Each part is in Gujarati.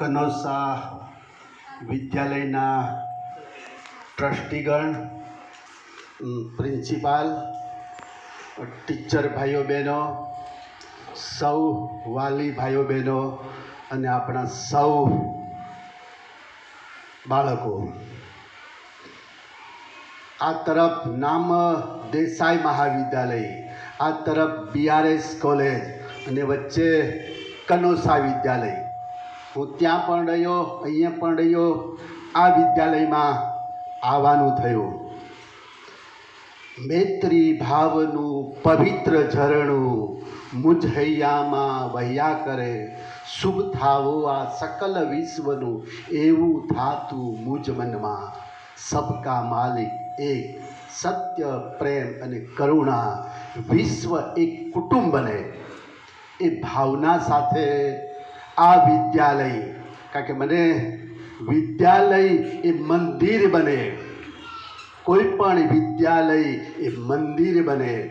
કનોસા વિદ્યાલયના ટ્રસ્ટીગણ પ્રિન્સિપાલ, ટીચર ભાઈઓ બહેનો, સૌ વાલી ભાઈઓ બહેનો અને આપણા સૌ બાળકો. આ તરફ નામ દેસાઈ મહાવિદ્યાલય, આ તરફ બીઆરએસ કોલેજ અને વચ્ચે કનોસા વિદ્યાલય. હું ત્યાં પણ રહ્યો, અહીંયા પણ રહ્યો, આ વિદ્યાલયમાં આવવાનું થયું. મૈત્રી ભાવનું પવિત્ર ઝરણું મુજ હૈયામાં વહ્યા કરે. શુભ થાવો આ સકલ વિશ્વનું, એવું થાતું મુજ મનમાં. સબકા માલિક એક સત્ય, પ્રેમ અને કરુણા વિશ્વ એક કુટુંબ બને. એ ભાવના સાથે આ વિદ્યાલય, કારણ કે મને વિદ્યાલય એ મંદિર બને. કોઈ પણ વિદ્યાલય એ મંદિર બને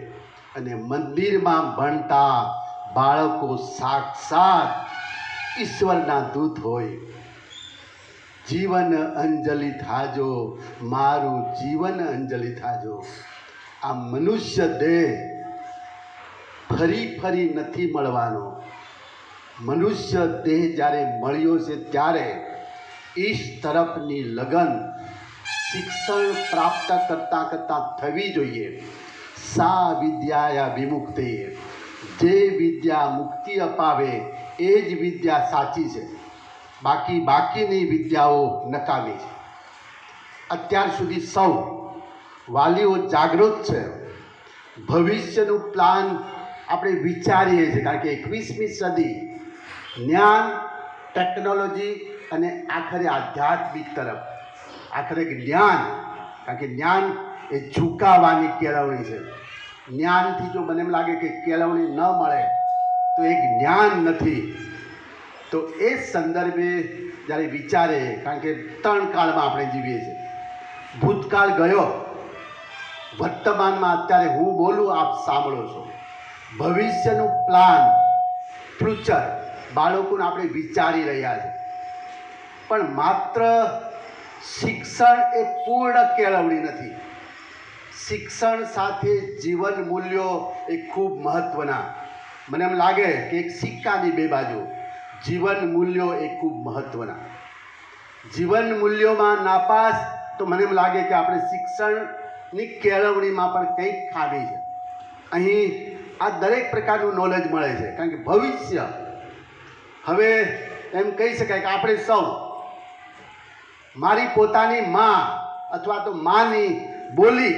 અને મંદિરમાં ભણતા બાળકો સાક્ષાત ઈશ્વરના દૂત હોય. જીવન અંજલિ થાજો, મારું જીવન અંજલિ થાજો. આ મનુષ્ય દેહ ફરી ફરી નથી મળવાનો. મનુષ્ય દેહ જ્યારે મળ્યો છે ત્યારે ઈશ તરફની લગન શિક્ષણ પ્રાપ્ત કરતાં કરતાં થવી જોઈએ. સા વિદ્યાયા વિમુક્તિ. જે વિદ્યા મુક્તિ અપાવે એ જ વિદ્યા સાચી છે. બાકી બાકીની વિદ્યાઓ નકામી છે. અત્યાર સુધી સૌ વાલીઓ જાગૃત છે. ભવિષ્યનું પ્લાન આપણે વિચારીએ છીએ. કારણ કે એકવીસમી સદી જ્ઞાન ટેકનોલોજી અને આખરે આધ્યાત્મિક તરફ. આખરે જ્ઞાન, કારણ કે જ્ઞાન એ ઝુકાવાની કેળવણી છે. જ્ઞાનથી જો મને એમ લાગે કે કેળવણી ન મળે, તો એ જ્ઞાન નથી. તો એ સંદર્ભે જ્યારે વિચારે, કારણ કે ત્રણ કાળમાં આપણે જીવીએ છીએ. ભૂતકાળ ગયો. વર્તમાનમાં અત્યારે હું બોલું, આપ સાંભળો છો. ભવિષ્યનું પ્લાન ફ્યુચર બાળકોને આપણે વિચારી રહ્યા છે. પણ માત્ર શિક્ષણ એ પૂર્ણ કેળવણી નથી. શિક્ષણ સાથે જીવન મૂલ્યો એ ખૂબ મહત્ત્વના મને એમ લાગે કે એક સિક્કાની બે બાજુ. જીવન મૂલ્યો એ ખૂબ મહત્ત્વના જીવન મૂલ્યોમાં નાપાસ તો મને એમ લાગે કે આપણે શિક્ષણની કેળવણીમાં પણ કંઈક ખામી છે. અહીં આ દરેક પ્રકારનું નોલેજ મળે છે. કારણ કે ભવિષ્ય હવે એમ કહી શકાય કે આપણે સૌ મારી પોતાની માં અથવા તો માની બોલી,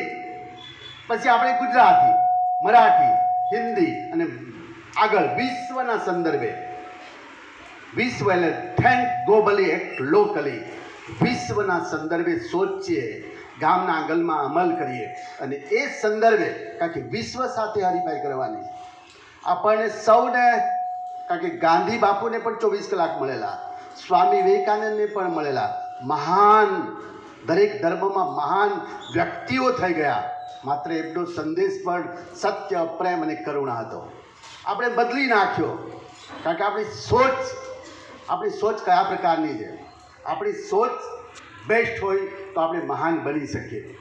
પછી આપણે ગુજરાતી, મરાઠી, હિન્દી અને આગળ વિશ્વના સંદર્ભે, વિશ્વ એટલે થેન્ક ગ્લોબલી એક્ટ લોકલી વિશ્વના સંદર્ભે સોચીએ, ગામના આંગલમાં અમલ કરીએ અને એ સંદર્ભે કારણ કે વિશ્વ સાથે હરીફાઈ કરવાની. આપણને સૌને કારણ કે ગાંધી બાપુને પણ ચોવીસ કલાક મળેલા, સ્વામી વિવેકાનંદને પણ મળેલા, મહાન, દરેક ધર્મમાં મહાન વ્યક્તિઓ થઈ ગયા. માત્ર એમનો સંદેશ પણ સત્ય, પ્રેમ અને કરુણા હતો. આપણે બદલી નાખ્યો. કારણ કે આપણી સોચ આપણી સોચ કયા પ્રકારની છે? આપણી સોચ બેસ્ટ હોય તો આપણે મહાન બની શકીએ.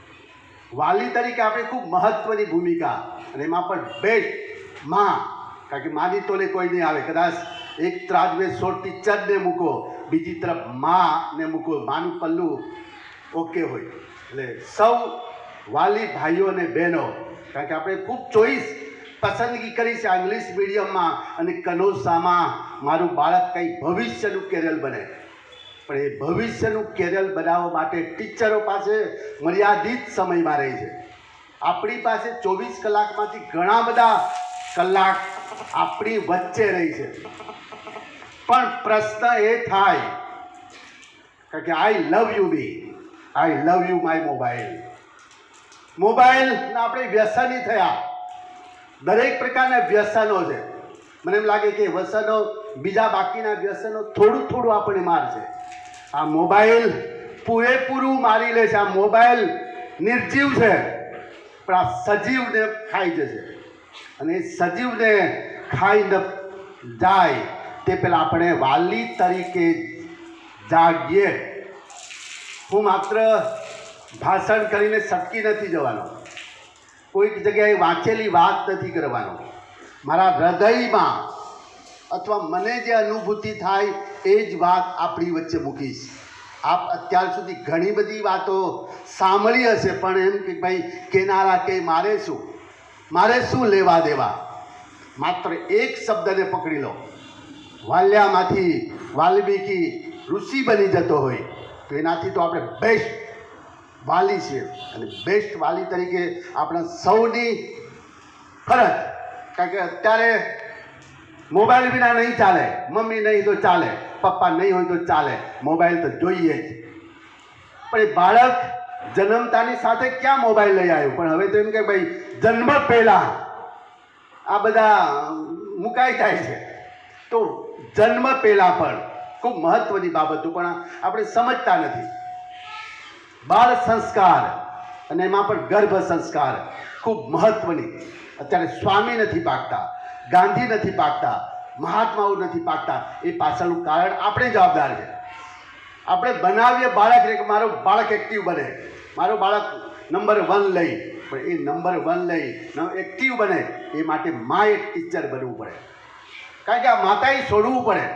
વાલી તરીકે આપણે ખૂબ મહત્ત્વની ભૂમિકા અને એમાં પણ બેસ્ટમાં કારણ કે માની તોલે કોઈ નહીં આવે. કદાચ એક ત્રાજવે સો ટીચરને મૂકો, બીજી તરફ માને મૂકો. માનું પલ્લું ઓકે હોય. એટલે સૌ વાલી ભાઈઓ અને બહેનો, કારણ કે આપણે ખૂબ ચોઈસ પસંદગી કરી છે ઇંગ્લિશ મીડિયમમાં અને કનોસામાં મારું બાળક કંઈ ભવિષ્યનું કેરિયર બને. પણ એ ભવિષ્યનું કેરિયર બનાવવા માટે ટીચરો પાસે મર્યાદિત સમયમાં રહે છે. આપણી પાસે ચોવીસ કલાકમાંથી ઘણા બધા કલાક આપણી વચ્ચે રહી છે. પણ પ્રશ્ન એ થાય કે I love you B I love you my mobile mobile આપણે વ્યસની થયા. દરેક પ્રકારના વ્યસનો છે. મને એમ લાગે કે વ્યસનો બીજા બાકીના વ્યસનો થોડું થોડું આપણે મારશે. આ મોબાઈલ પૂરેપૂરું મારી લે છે. આ મોબાઈલ નિર્જીવ છે. પણ આ સજીવને ખાઈ જશે. અને સજીવને ખાઈ ન જાય, તે પહેલાં આપણે વાલી તરીકે જાગીએ. હું માત્ર ભાષણ કરીને સટકી નથી જવાનો. કોઈક જગ્યાએ વાંચેલી વાત નથી કરવાનો. મારા હૃદયમાં અથવા મને જે અનુભૂતિ થાય એ જ વાત આપણી વચ્ચે મૂકીશ. આપ અત્યાર સુધી ઘણી બધી વાતો સાંભળી હશે, પણ એમ કે ભાઈ, કેનારા કે મારે શું? મારે શું લેવા દેવા? માત્ર એક શબ્દને પકડી લો. વાલ્યામાંથી વાલ્મીકી ઋષિ બની જતો હોય, તો એનાથી તો આપણે બેસ્ટ વાલી છીએ અને બેસ્ટ વાલી તરીકે આપણા સૌની ફરજ. કારણ કે અત્યારે મોબાઈલ વિના નહીં ચાલે, મમ્મી નહીં તો ચાલે, પપ્પા નહીં હોય તો ચાલે, મોબાઈલ તો જોઈએ જ. પણ એ બાળક જન્મતાની સાથે ક્યાં મોબાઈલ લઈ આવ્યો? પણ હવે તો એમ કે ભાઈ, જન્મ પહેલાં આ બધા મુકાઈ જાય છે. તો જન્મ પહેલાં પણ ખૂબ મહત્ત્વની બાબતો પણ આપણે સમજતા નથી. બાળ સંસ્કાર અને એમાં પણ ગર્ભ સંસ્કાર ખૂબ મહત્ત્વની અત્યારે સ્વામી નથી પાકતા, ગાંધી નથી પાકતા, મહાત્માઓ નથી પાકતા. એ પાછળનું કારણ આપણે જવાબદાર છે. આપણે બનાવીએ બાળક મારો બાળક એક્ટિવ બને. મારો બાળક નંબર વન લઈ. પણ એ નંબર વન લઈ એક્ટિવ બને, એ માટે માએ ટીચર બનવું પડે. કારણ કે આ માતાએ છોડવું પડે.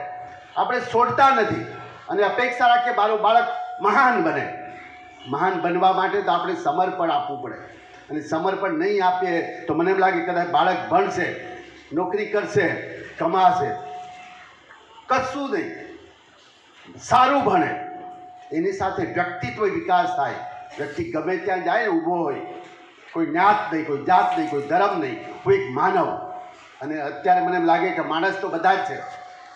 આપણે છોડતા નથી. અને અપેક્ષા રાખીએ મારું બાળક મહાન બને. મહાન બનવા માટે તો આપણે સમર્પણ આપવું પડે. અને સમર્પણ નહીં આપીએ તો મને એમ લાગે કદાચ બાળક ભણશે, નોકરી કરશે, કમાશે. કશું નહીં. સારું ભણે. એની સાથે વ્યક્તિત્વ વિકાસ થાય. વ્યક્તિ ગમે ત્યાં જાય, ઊભો હોય. કોઈ જ્ઞાત નહીં, કોઈ જાત નહીં, કોઈ ધર્મ નહીં, કોઈ માનવ. અને અત્યારે મને એમ લાગે કે માણસ તો બધા જ છે,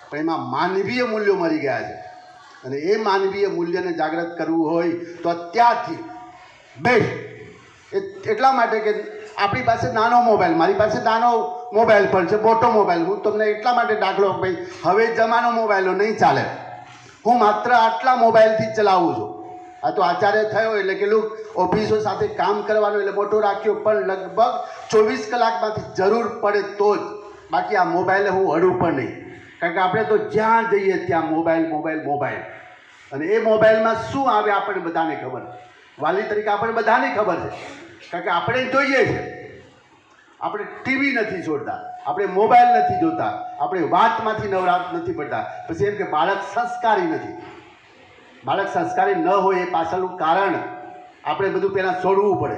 પણ એમાં માનવીય મૂલ્યો મરી ગયા છે. અને એ માનવીય મૂલ્યને જાગૃત કરવું હોય તો અત્યારથી બેસ્ટ. એટલા માટે કે આપણી પાસે નાનો મોબાઈલ, મારી પાસે નાનો મોબાઈલ પણ છે, મોટો મોબાઈલ. હું તમને એટલા માટે દાખલો ભાઈ, હવે જમાનો મોબાઈલો નહીં ચાલે. હું માત્ર આટલા મોબાઈલથી ચલાવું છું. આ તો આચાર્ય થયો એટલે કેટલું ઓફિસો સાથે કામ કરવાનું એટલે મોટો રાખ્યો, પણ લગભગ ચોવીસ કલાકમાંથી જરૂર પડે તો જ. બાકી આ મોબાઈલે હું હડું પણ નહીં. કારણ કે આપણે તો જ્યાં જઈએ ત્યાં મોબાઈલ મોબાઈલ મોબાઈલ. અને એ મોબાઈલમાં શું આવે આપણને બધાને ખબર. વાલી તરીકે આપણને બધાને ખબર છે. કારણ કે આપણે જોઈએ છે. આપણે ટીવી નથી જોડતા. આપણે મોબાઈલ નથી જોતા. આપણે વાતમાંથી નવરાત નથી પડતા. પછી એમ કે બાળક સંસ્કારી નથી. બાળક સંસ્કારી ન હોય એ પાછળનું કારણ આપણે બધું પહેલાં છોડવું પડે.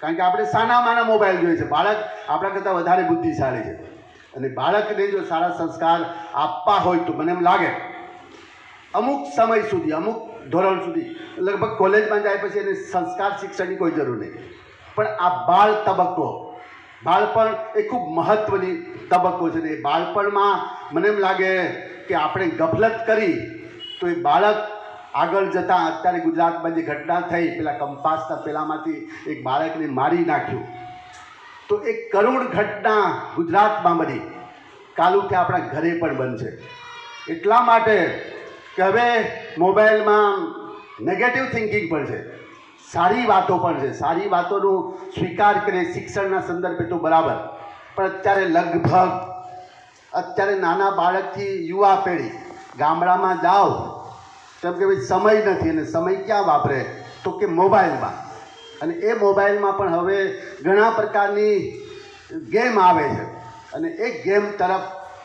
કારણ કે આપણે સાના માના મોબાઈલ જોઈએ છે. બાળક આપણા કરતાં વધારે બુદ્ધિશાળી છે. અને બાળકને જો સારા સંસ્કાર આપવા હોય તો મને એમ લાગે અમુક સમય સુધી, અમુક ધોરણ સુધી, લગભગ કોલેજમાં જાય પછી એને સંસ્કાર શિક્ષણની કોઈ જરૂર નહીં. પણ આ બાળ તબક્કો, બાળપણ એ ખૂબ મહત્ત્વની તબક્કો છે ને બાળપણમાં મને એમ લાગે કે આપણે ગફલત કરી તો એ બાળક આગળ જતાં અત્યારે ગુજરાતમાં જે ઘટના થઈ, પેલા કંપાસના પેલામાંથી એક બાળકને મારી નાખ્યું. તો એક કરુણ ઘટના ગુજરાતમાં બની. કાલુથી આપણા ઘરે પણ બનશે. એટલા માટે કે હવે મોબાઈલમાં નેગેટિવ થિંકિંગ પણ છે. સારી વાતો પણ છે. સારી વાતોનું સ્વીકાર કરે શિક્ષણના સંદર્ભે તો બરાબર. પણ અત્યારે લગભગ અત્યારે નાના બાળકથી યુવા પેઢી ગામડામાં જાઓ. તેમ કે ભાઈ સમય નથી અને સમય ક્યાં વાપરે? તો કે મોબાઈલમાં. અને એ મોબાઈલમાં પણ હવે ઘણા પ્રકારની ગેમ આવે છે. અને એ ગેમ તરફ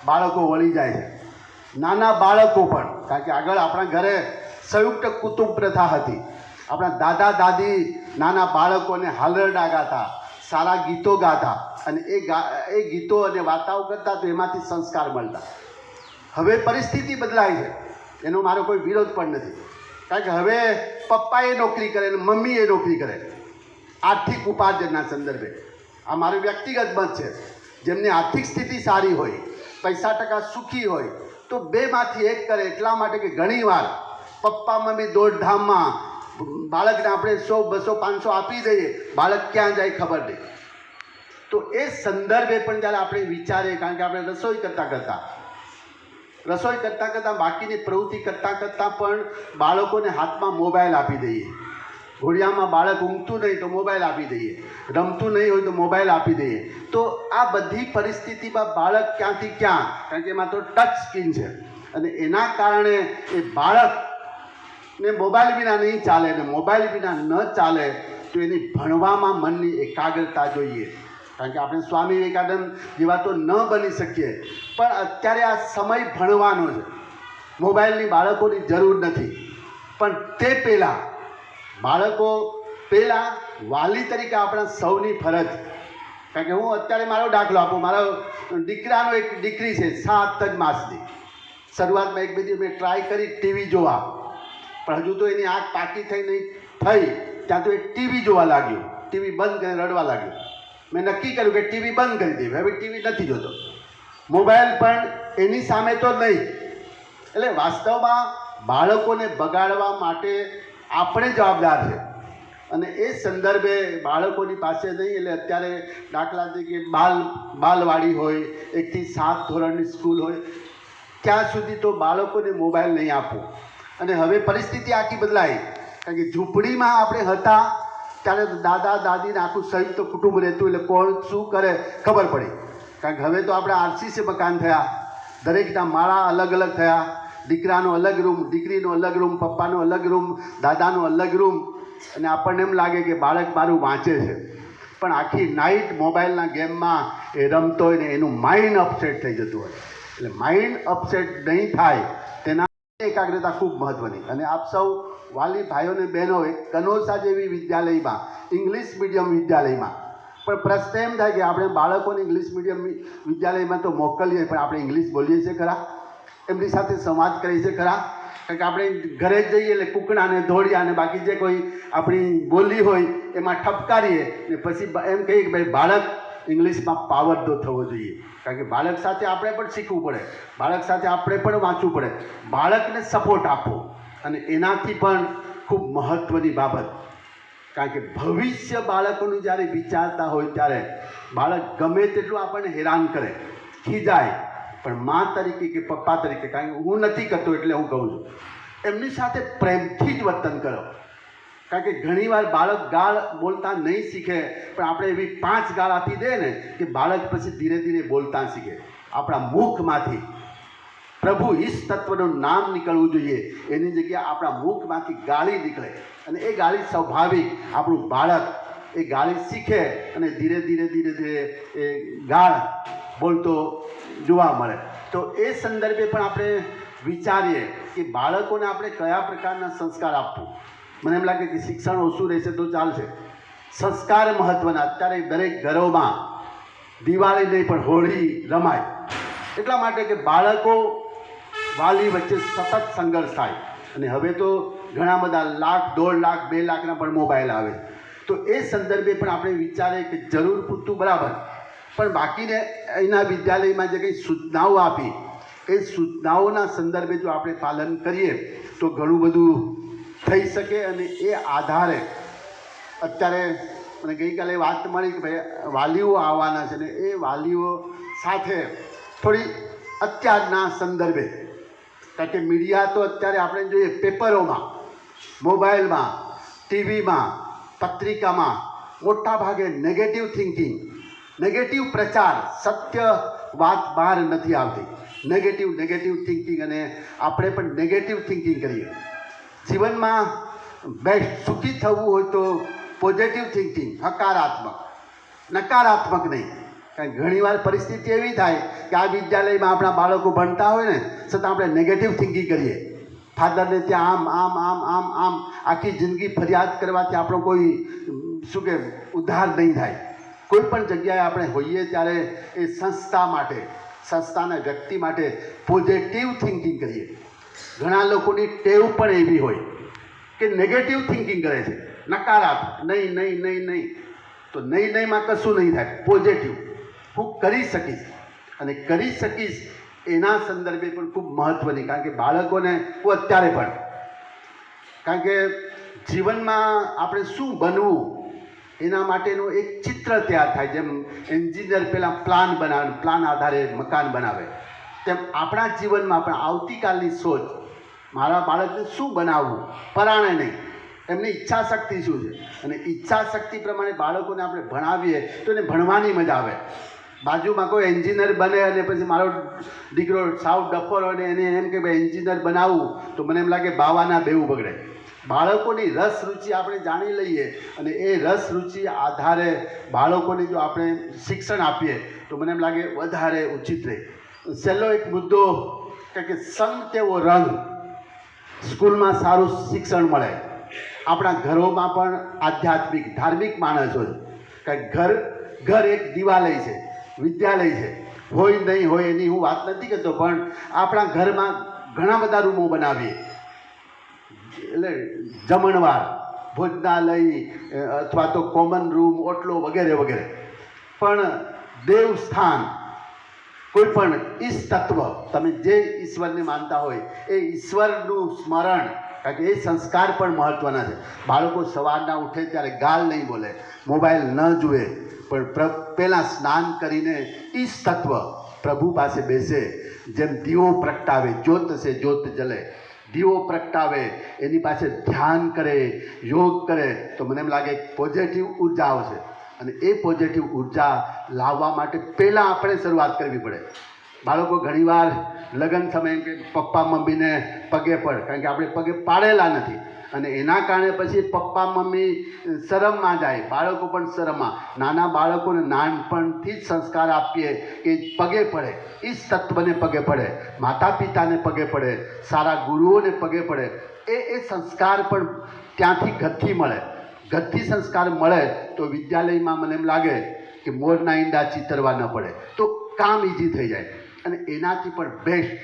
બાળકો વળી જાય છે. નાના બાળકો પણ, કારણ કે આગળ આપણા ઘરે સંયુક્ત કુટુંબ પ્રથા હતી. આપણા દાદા, દાદી, નાના બાળકોને હાલરડા ગાતા, સારા ગીતો ગાતા. અને એ ગા, એ ગીતો અને વાર્તાઓ કરતા તો એમાંથી સંસ્કાર મળતા. હવે પરિસ્થિતિ બદલાય છે. એનો મારો કોઈ વિરોધ પણ નથી. કારણ કે હવે પપ્પાએ નોકરી કરે અને મમ્મીએ નોકરી કરે. આર્થિક ઉપાર્જનના સંદર્ભે. આ મારું વ્યક્તિગત મત છે. જેમની આર્થિક સ્થિતિ સારી હોય, પૈસા ટકા સુખી હોય, તો બેમાંથી એક કરે એટલા માટે કે ઘણીવાર પપ્પા મમ્મી દોડધામમાં બાળકને આપણે સો, બસો, પાંચસો આપી દઈએ, બાળક ક્યાં જાય ખબર નહીં. તો એ સંદર્ભે પણ જ્યારે આપણે વિચારીએ, કારણ કે આપણે રસોઈ કરતાં કરતાં રસોઈ કરતાં કરતાં, બાકીની પ્રવૃત્તિ કરતાં કરતાં પણ બાળકોને હાથમાં મોબાઈલ આપી દઈએ. ઘોડિયામાં બાળક ઊંઘતું નહીં તો મોબાઈલ આપી દઈએ. રમતું નહીં હોય તો મોબાઈલ આપી દઈએ. તો આ બધી પરિસ્થિતિમાં બાળક ક્યાંથી ક્યાં? કારણ કે એમાં તો ટચ સ્ક્રીન છે. અને એના કારણે એ બાળકને મોબાઈલ વિના નહીં ચાલે અને મોબાઈલ વિના ન ચાલે તો એની ભણવામાં મનની એકાગ્રતા જોઈએ. કારણ કે આપણે સ્વામી વિવેકાનંદ જેવા તો ન બની શકીએ. પણ અત્યારે આ સમય ભણવાનો છે. મોબાઈલની બાળકોની જરૂર નથી. પણ તે પહેલાં, બાળકો પહેલાં વાલી તરીકે આપણા સૌની ફરજ. કારણ કે હું અત્યારે મારો દાખલો આપું. મારો દીકરાનો એક દીકરી છે, સાત જ માસની. શરૂઆતમાં એક બીજી મેં ટ્રાય કરી ટીવી જોવા. પણ હજુ તો એની આંખ પાકી થઈ નહીં, થઈ. ત્યાં તો એ ટીવી જોવા લાગ્યું. ટીવી બંધ કરીને રડવા લાગ્યું. મેં નક્કી કર્યું કે ટીવી બંધ કરી દેવી. હવે ટીવી નથી જોતો. મોબાઈલ પણ એની સામે તો નહીં. એટલે વાસ્તવમાં બાળકોને બગાડવા માટે આપણે જવાબદાર છે. અને એ સંદર્ભે બાળકોની પાસે નહીં, એટલે અત્યારે દાખલા તરીકે બાલ, બાલવાડી હોય, એકથી સાત ધોરણની સ્કૂલ હોય, ત્યાં સુધી તો બાળકોને મોબાઈલ નહીં આપવો. અને હવે પરિસ્થિતિ આખી બદલાઈ. કારણ કે ઝૂંપડીમાં આપણે હતા ત્યારે દાદા, દાદીને આખું સંયુક્ત કુટુંબ રહેતું, એટલે કોણ શું કરે ખબર પડી. કારણ કે હવે તો આપણે આરસીસી મકાન થયા. દરેકના માળા અલગ અલગ થયા. દીકરાનો અલગ રૂમ, દીકરીનો અલગ રૂમ, પપ્પાનો અલગ રૂમ, દાદાનો અલગ રૂમ. અને આપણને એમ લાગે કે બાળક મારું વાંચે છે. પણ આખી નાઇટ મોબાઈલના ગેમમાં એ રમતો હોય ને એનું માઇન્ડ અપસેટ થઈ જતું હોય. એટલે માઇન્ડ અપસેટ નહીં થાય, તેના એકાગ્રતા ખૂબ મહત્ત્વની અને આપ સૌ વાલી ભાઈઓ અને બહેનોએ કનોસા જેવી વિદ્યાલયમાં, ઇંગ્લિશ મીડિયમ વિદ્યાલયમાં. પણ પ્રશ્ન એમ થાય કે આપણે બાળકોને ઇંગ્લિશ મીડિયમ વિદ્યાલયમાં તો મોકલીએ, પણ આપણે ઇંગ્લિશ બોલીએ છીએ ખરા? એમની સાથે સંવાદ કરીએ છીએ ખરા? કારણ કે આપણે ઘરે જ જઈએ એટલે કુકડાને ધોળિયા અને બાકી જે કોઈ આપણી બોલી હોય એમાં ઠપકારીએ ને પછી એમ કહીએ કે ભાઈ, બાળક ઇંગ્લિશમાં પાવરદો થવો જોઈએ. કારણ કે બાળક સાથે આપણે પણ શીખવું પડે. બાળક સાથે આપણે પણ વાંચવું પડે. બાળકને સપોર્ટ આપવો અને એનાથી પણ ખૂબ મહત્ત્વની બાબત. કારણ કે ભવિષ્ય બાળકોનું જ્યારે વિચારતા હોય ત્યારે બાળક ગમે તેટલું આપણને હેરાન કરે, ખીજાય. પણ મા તરીકે કે પપ્પા તરીકે, કારણ કે હું નથી કરતો એટલે હું કહું છું, એમની સાથે પ્રેમથી જ વર્તન કરો. કારણ કે ઘણીવાર બાળક ગાળ બોલતા નહીં શીખે, પણ આપણે એવી પાંચ ગાળ આપી દે ને કે બાળક પછી ધીરે ધીરે બોલતા શીખે. આપણા મુખમાંથી પ્રભુ ઈશ તત્વનું નામ નીકળવું જોઈએ. એની જગ્યાએ આપણા મુખમાંથી ગાળી નીકળે. અને એ ગાળી સ્વાભાવિક આપણું બાળક એ ગાળી શીખે અને ધીરે ધીરે ધીરે ધીરે એ ગાળ બોલતો જોવા મળે. તો એ સંદર્ભે પણ આપણે વિચારીએ કે બાળકોને આપણે કયા પ્રકારના સંસ્કાર આપવું? મને એમ લાગે કે શિક્ષણ ઓછું રહેશે તો ચાલશે. સંસ્કાર મહત્ત્વના અત્યારે દરેક ઘરોમાં દિવાળી નહીં પણ હોળી રમાય. એટલા માટે કે બાળકો વાલી વચ્ચે સતત સંઘર્ષ થાય. અને હવે તો ઘણા બધા લાખ, દોઢ લાખ, બે લાખના પણ મોબાઈલ આવે. તો એ સંદર્ભે પણ આપણે વિચારીએ કે જરૂર પૂરતું બરાબર. પણ બાકીને એના વિદ્યાલયમાં જે કંઈ સૂચનાઓ આપી, એ સૂચનાઓના સંદર્ભે જો આપણે પાલન કરીએ, તો ઘણું બધું થઈ શકે અને એ આધારે અત્યારે મને ગઈકાલે વાત મળી કે ભાઈ, વાલીઓ આવવાના છે ને એ વાલીઓ સાથે થોડી અત્યારના સંદર્ભે કારણ કે મીડિયા તો અત્યારે આપણે જોઈએ પેપરોમાં, મોબાઈલમાં, ટીવીમાં, પત્રિકામાં મોટા ભાગે નેગેટિવ થિંકિંગ નેગેટિવ પ્રચાર, સત્ય વાત બહાર નથી આવતી. નેગેટિવ નેગેટિવ થિંકિંગ અને આપણે પણ નેગેટિવ થિંકિંગ કરીએ. જીવનમાં બેસ્ટ સુખી થવું હોય તો પોઝિટિવ થિંકિંગ હકારાત્મક. નકારાત્મક નહીં. કારણ ઘણીવાર પરિસ્થિતિ એવી થાય કે આ વિદ્યાલયમાં આપણા બાળકો ભણતા હોય ને, છતાં આપણે નેગેટિવ થિંકિંગ કરીએ. ફાધરને ત્યાં આમ આમ આમ આમ આમ આખી જિંદગી ફરિયાદ કરવાથી આપણો કોઈ, શું કે, ઉદ્ધાર નહીં થાય. કોઈ પણ જગ્યાએ આપણે હોઈએ ત્યારે એ સંસ્થા માટે, સંસ્થાના વ્યક્તિ માટે પોઝિટિવ થિંકિંગ કરીએ. ઘણા લોકોની ટેવ પણ એવી હોય કે નેગેટિવ થિંકિંગ કરે છે. નકારાત્મક, નહીં નહીં નહીં નહીં. તો નહીં નહીંમાં કશું નહીં થાય. પોઝિટિવ હું કરી શકીશ અને કરી શકીશ એના સંદર્ભે પણ ખૂબ મહત્ત્વની કારણ કે બાળકોને હું અત્યારે પણ કારણ કે જીવનમાં આપણે શું બનવું, એના માટેનું એક ચિત્ર તૈયાર થાય, જેમ એન્જિનિયર પહેલાં પ્લાન બનાવે, પ્લાન આધારે મકાન બનાવે. તેમ આપણા જીવનમાં પણ આવતીકાલની સોચ, મારા બાળકને શું બનાવવું, પરાણે નહીં. એમની ઈચ્છા શક્તિ શું છે? અને ઈચ્છા શક્તિ પ્રમાણે બાળકોને આપણે ભણાવીએ તો એને ભણવાની મજા આવે. બાજુમાં કોઈ એન્જિનિયર બને અને પછી મારો દીકરો સાવ ડફર હોય ને એને એમ કે ભાઈ, એન્જિનિયર બનાવવું તો મને એમ લાગે બાવાના બેવું બગડે. બાળકોની રસ રુચિ આપણે જાણી લઈએ અને એ રસ રુચિ આધારે બાળકોને જો આપણે શિક્ષણ આપીએ, તો મને એમ લાગે વધારે ઉચિત રહે. છેલ્લો એક મુદ્દો કે કે સંગ તેવો રંગ સ્કૂલમાં સારું શિક્ષણ મળે. આપણા ઘરોમાં પણ આધ્યાત્મિક, ધાર્મિક માણસો છે કે ઘર ઘર એક દિવાલય છે. વિદ્યાલય છે. હોય નહીં હોય એની હું વાત નથી કરતો, પણ આપણા ઘરમાં ઘણા બધા રૂમો બનાવીએ. એટલે જમણવાર, ભોજનાલય અથવા તો કોમન રૂમ ઓટલો વગેરે વગેરે. પણ દેવસ્થાન, કોઈ પણ ઈશ તત્વ, તમે જે ઈશ્વરને માનતા હોય, એ ઈશ્વરનું સ્મરણ, કારણ કે એ સંસ્કાર પણ મહત્ત્વના છે. બાળકો સવારના ઉઠે ત્યારે ગાલ નહીં બોલે, મોબાઈલ ન જુએ પણ પહેલાં સ્નાન કરીને ઈશ તત્વ પ્રભુ પાસે બેસે, જેમ દીવો પ્રગટાવે, જ્યોત છે જ્યોત જલે. દીવો પ્રગટાવે, એની પાસે ધ્યાન કરે, યોગ કરે, તો મને એમ લાગે પોઝિટિવ ઊર્જા આવશે. અને એ પોઝિટિવ ઊર્જા લાવવા માટે પહેલાં આપણે શરૂઆત કરવી પડે. બાળકો ઘણીવાર લગ્ન સમયે કે પપ્પા મમ્મીને પગે પડ કારણ કે આપણે પગે પાડેલા નથી. અને એના કારણે પછી પપ્પા, મમ્મી, શરમમાં જાય. બાળકો પણ શરમમાં. નાના બાળકોને નાનપણથી જ સંસ્કાર આપીએ કે પગે પડે. ઈશ તત્વને પગે પડે. માતા પિતાને પગે પડે. સારા ગુરુઓને પગે પડે. એ એ સંસ્કાર પણ ત્યાંથી ઘરથી મળે. ઘરથી સંસ્કાર મળે તો વિદ્યાલયમાં મને એમ લાગે કે મોરના ઈંડા ચિતરવા ન પડે. તો કામ ઇઝી થઈ જાય. અને એનાથી પણ બેસ્ટ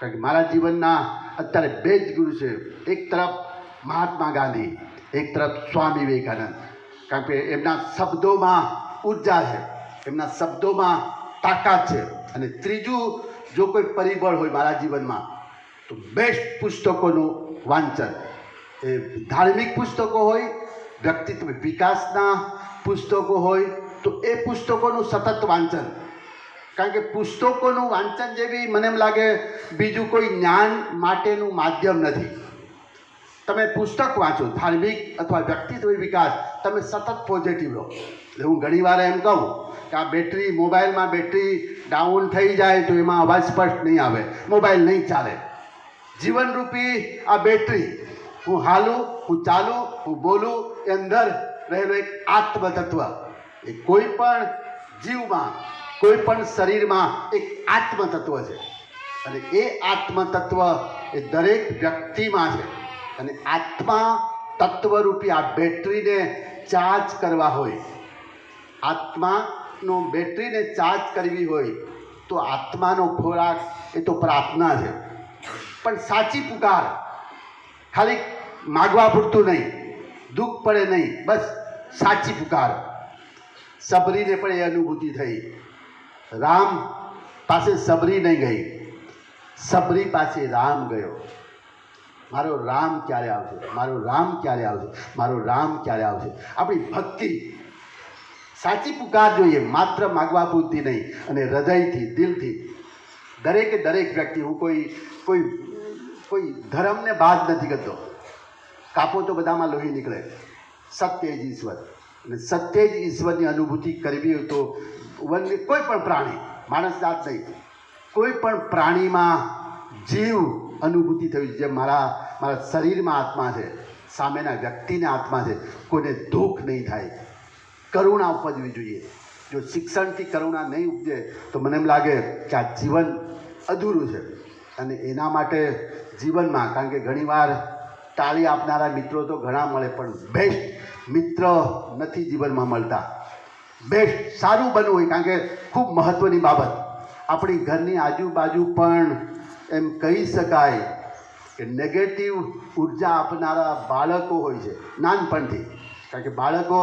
કારણ કે મારા જીવનના અત્યારે બે જ ગુરુ છે. એક તરફ મહાત્મા ગાંધી, એક તરફ સ્વામી વિવેકાનંદ. કારણ કે એમના શબ્દોમાં ઊર્જા છે, એમના શબ્દોમાં તાકાત છે. અને ત્રીજું, જો કોઈ પરિબળ હોય મારા જીવનમાં, તો બેસ્ટ પુસ્તકોનું વાંચન. એ ધાર્મિક પુસ્તકો હોય, વ્યક્તિત્વ વિકાસના પુસ્તકો હોય, તો એ પુસ્તકોનું સતત વાંચન. કારણ કે પુસ્તકોનું વાંચન જેવી મને એમ લાગે, બીજું કોઈ જ્ઞાન માટેનું માધ્યમ નથી. તમે પુસ્તક વાંચો, ધાર્મિક અથવા વ્યક્તિત્વ વિકાસ, તમે સતત પોઝિટિવ રહો. એટલે હું ઘણીવાર એમ કહું કે આ બેટરી મોબાઈલમાં બેટરી ડાઉન થઈ જાય તો એમાં અવાજ સ્પષ્ટ નહીં આવે. મોબાઈલ નહીં ચાલે. જીવનરૂપી આ બેટરી હું હાલું, હું ચાલું, હું બોલું, એ અંદર રહેલો એક આત્મતત્વ. એ કોઈ પણ જીવમાં, કોઈ પણ શરીરમાં એક આત્મતત્વ છે. અને એ આત્મતત્વ એ દરેક વ્યક્તિમાં છે. અને આત્મા તત્વરૂપી આ બેટરીને ચાર્જ કરવા હોય. આત્માનો બેટરીને ચાર્જ કરવી હોય તો આત્માનો ખોરાક એ તો પ્રાર્થના છે. પણ સાચી પુકાર ખાલી માગવા પૂરતું નહીં, દુઃખ પડે નહીં, બસ સાચી પુકાર. સબરીને પણ એ અનુભૂતિ થઈ. રામ પાસે સબરી નહીં ગઈ. સબરી પાસે રામ ગયો. મારો રામ ક્યારે આવશે? મારો રામ ક્યારે આવશે? મારો રામ ક્યારે આવશે? આપણી ભક્તિ સાચી પુકાર જોઈએ, માત્ર માગવા પૂરતી નહીં, અને હૃદયથી, દિલથી, દરેકે, દરેક વ્યક્તિ, હું કોઈ કોઈ કોઈ ધર્મને બાદ નથી કરતો. કાપો તો બધામાં લોહી નીકળે. સત્ય જ ઈશ્વર. અને સત્ય જ ઈશ્વરની અનુભૂતિ કરવી હોય તો વન્ય કોઈ પણ પ્રાણી, માણસ જાત નહીં, કોઈ પણ પ્રાણીમાં જીવ અનુભૂતિ થવી છે. જે મારા મારા શરીરમાં આત્મા છે, સામેના વ્યક્તિને આત્મા છે. કોઈને દુઃખ નહીં થાય. કરુણા ઉપજવી જોઈએ. જો શિક્ષણથી કરુણા નહીં ઉપજે, તો મને એમ લાગે કે આ જીવન અધૂરું છે. અને એના માટે જીવનમાં, કારણ કે ઘણીવાર તાળી આપનારા મિત્રો તો ઘણા મળે, પણ બેસ્ટ મિત્ર નથી જીવનમાં મળતા. બેસ્ટ સારું બનવું હોય કારણ કે ખૂબ મહત્ત્વની બાબત. આપણી ઘરની આજુબાજુ પણ એમ કહી શકાય કે નેગેટિવ ઊર્જા આપનારા બાળકો હોય છે, નાનપણથી. કારણ કે બાળકો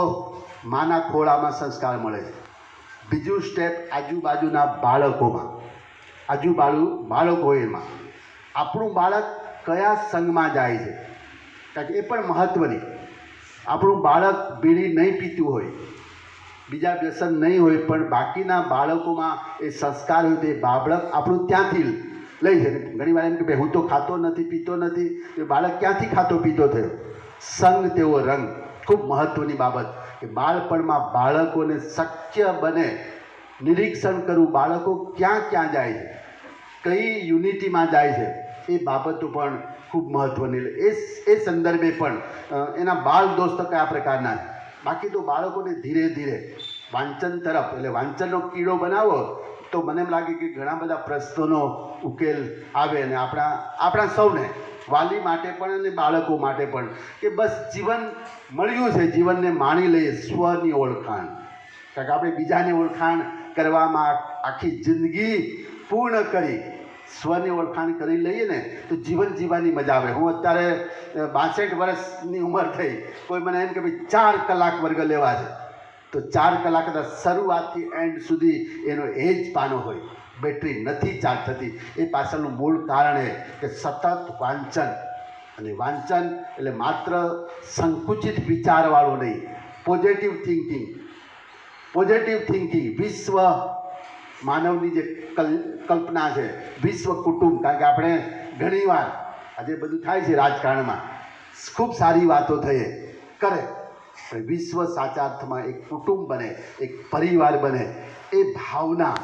માના ખોળામાં સંસ્કાર મળે છે. બીજું સ્ટેપ આજુબાજુના બાળકોમાં. આજુબાજુ બાળકો એમાં. આપણું બાળક કયા સંઘમાં જાય છે? કારણ કે એ પણ મહત્ત્વની આપણું બાળક બીડી નહીં પીતું હોય, બીજા વ્યસન નહીં હોય, પણ બાકીના બાળકોમાં એ સંસ્કાર હોય તે બાળક આપણું ત્યાંથી લઈ જાય ઘણી વાર એમ કે ભાઈ હું તો ખાતો નથી, પીતો નથી. એ બાળક ક્યાંથી ખાતો, પીતો થયો? સંગ તેવો રંગ. ખૂબ મહત્ત્વની બાબત કે બાળપણમાં બાળકોને શક્ય બને નિરીક્ષણ કરવું. બાળકો ક્યાં ક્યાં જાય છે? કઈ યુનિટીમાં જાય છે? એ બાબતો પણ ખૂબ મહત્ત્વની એ એ સંદર્ભે પણ એના બાળ દોસ્તો કયા પ્રકારના બાકી તો બાળકોને ધીરે ધીરે વાંચન તરફ, એટલે વાંચનનો કીડો બનાવો તો મને એમ લાગે કે ઘણા બધા પ્રશ્નોનો ઉકેલ આવે અને આપણા આપણા સૌને, વાલી માટે પણ અને બાળકો માટે પણ, કે બસ જીવન મળ્યું છે, જીવનને માણી લઈએ સ્વની ઓળખાણ. કારણ કે આપણે બીજાની ઓળખાણ કરવામાં આખી જિંદગી પૂર્ણ કરી, સ્વની ઓળખાણ કરી લઈએ ને, તો જીવન જીવવાની મજા આવે. હું અત્યારે બાસઠ વર્ષની ઉંમર થઈ, કોઈ મને એમ કે ભાઈ ચાર કલાક વર્ગ લેવા છે. તો ચાર કલાકના શરૂઆતથી એન્ડ સુધી એનો એ જ પાનો હોય. બેટરી નથી ચાર્જ થતી. એ પાછળનું મૂળ કારણ એ કે સતત વાંચન. અને વાંચન એટલે માત્ર સંકુચિત વિચારવાળું નહીં પોઝિટિવ થિંકિંગ પોઝિટિવ થિંકિંગ વિશ્વ માનવની જે કલ, કલ્પના છે, વિશ્વ કુટુંબ. કારણ કે આપણે ઘણીવાર આજે બધું થાય છે રાજકારણમાં, ખૂબ સારી વાતો થઈએ. કરે વિશ્વ સાચા અર્થમાં એક કુટુંબ બને, એક પરિવાર બને, એ ભાવના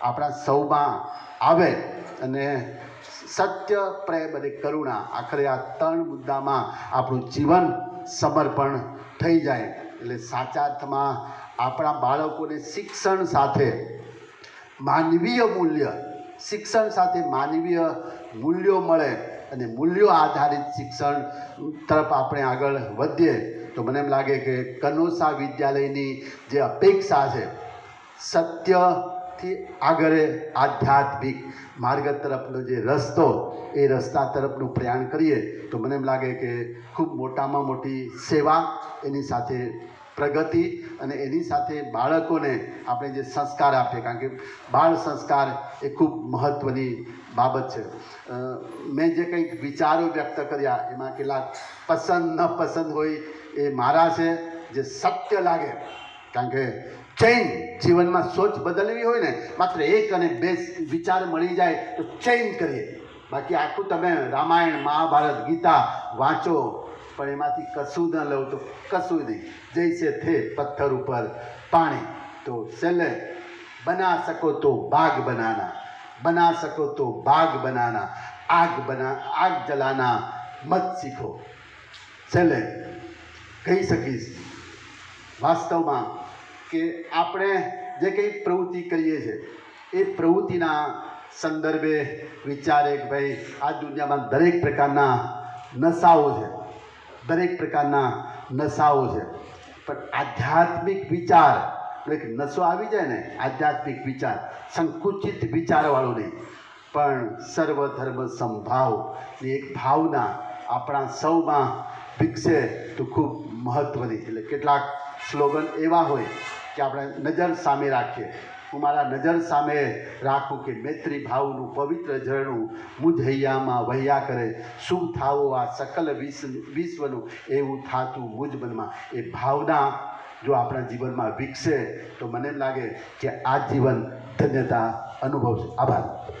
આપણા સૌમાં આવે અને સત્ય, પ્રેમ અને કરુણા આખરે આ ત્રણ મુદ્દામાં આપણું જીવન સમર્પણ થઈ જાય. એટલે સાચા અર્થમાં આપણા બાળકોને શિક્ષણ સાથે, માનવીય મૂલ્ય, શિક્ષણ સાથે માનવીય મૂલ્યો મળે અને મૂલ્યો આધારિત શિક્ષણ તરફ આપણે આગળ વધીએ. તો મને એમ લાગે કે કનોસા વિદ્યાલયની જે અપેક્ષા છે, સત્યથી આગળ આધ્યાત્મિક માર્ગ તરફનો જે રસ્તો, એ રસ્તા તરફનું પ્રયાણ કરીએ તો મને એમ લાગે કે ખૂબ મોટામાં મોટી સેવા એની સાથે પ્રગતિ અને એની સાથે બાળકોને આપણે જે સંસ્કાર આપીએ કારણ કે બાળ સંસ્કાર એ ખૂબ મહત્ત્વની બાબત છે. મેં જે કંઈક વિચારો વ્યક્ત કર્યા, એમાં કેટલાક પસંદ ન પસંદ હોય એ મારા છે, જે સત્ય લાગે. કારણ કે ચેન્જ જીવનમાં સોચ બદલવી હોય ને, માત્ર એક અને બે વિચાર મળી જાય તો ચેન્જ કરીએ. બાકી આખું તમે રામાયણ, મહાભારત, ગીતા વાંચો પણ એમાંથી કશું ન લઉં તો કશું નહીં. જૈસે થે પથ્થર ઉપર પાણી. તો છેલ્લે, બના શકો તો બાગ બનાના, બના શકો તો બાગ બનાના, આગ બના, આગ જલાના મત શીખો. છેલ્લે, કહી શકીશ વાસ્તવમાં કે આપણે જે કંઈ પ્રવૃત્તિ કરીએ છીએ, એ પ્રવૃત્તિના સંદર્ભે વિચારે કે ભાઈ, આ દુનિયામાં દરેક પ્રકારના નશાઓ છે. દરેક પ્રકારના નશાઓ છે. પણ આધ્યાત્મિક વિચાર એક નશો આવી જાય ને, આધ્યાત્મિક વિચાર, સંકુચિત વિચારવાળો નહીં. પણ સર્વધર્મ સંભાવની એક ભાવના આપણા સૌમાં વિકસે તો ખૂબ મહત્ત્વની એટલે કેટલાક સ્લોગન એવા હોય કે આપણે નજર સામે રાખીએ. હું મારા નજર સામે રાખું કે મૈત્રી ભાવનું પવિત્ર ઝરણું મુજૈયામાં વહ્યા કરે. શું થાવો આ સકલ વિશ્વ વિશ્વનું? એવું થાતું મુજ મનમાં. એ ભાવના જો આપણા જીવનમાં વિકસે, તો મને એમ લાગે કે આ જીવન ધન્યતા અનુભવશે. આભાર.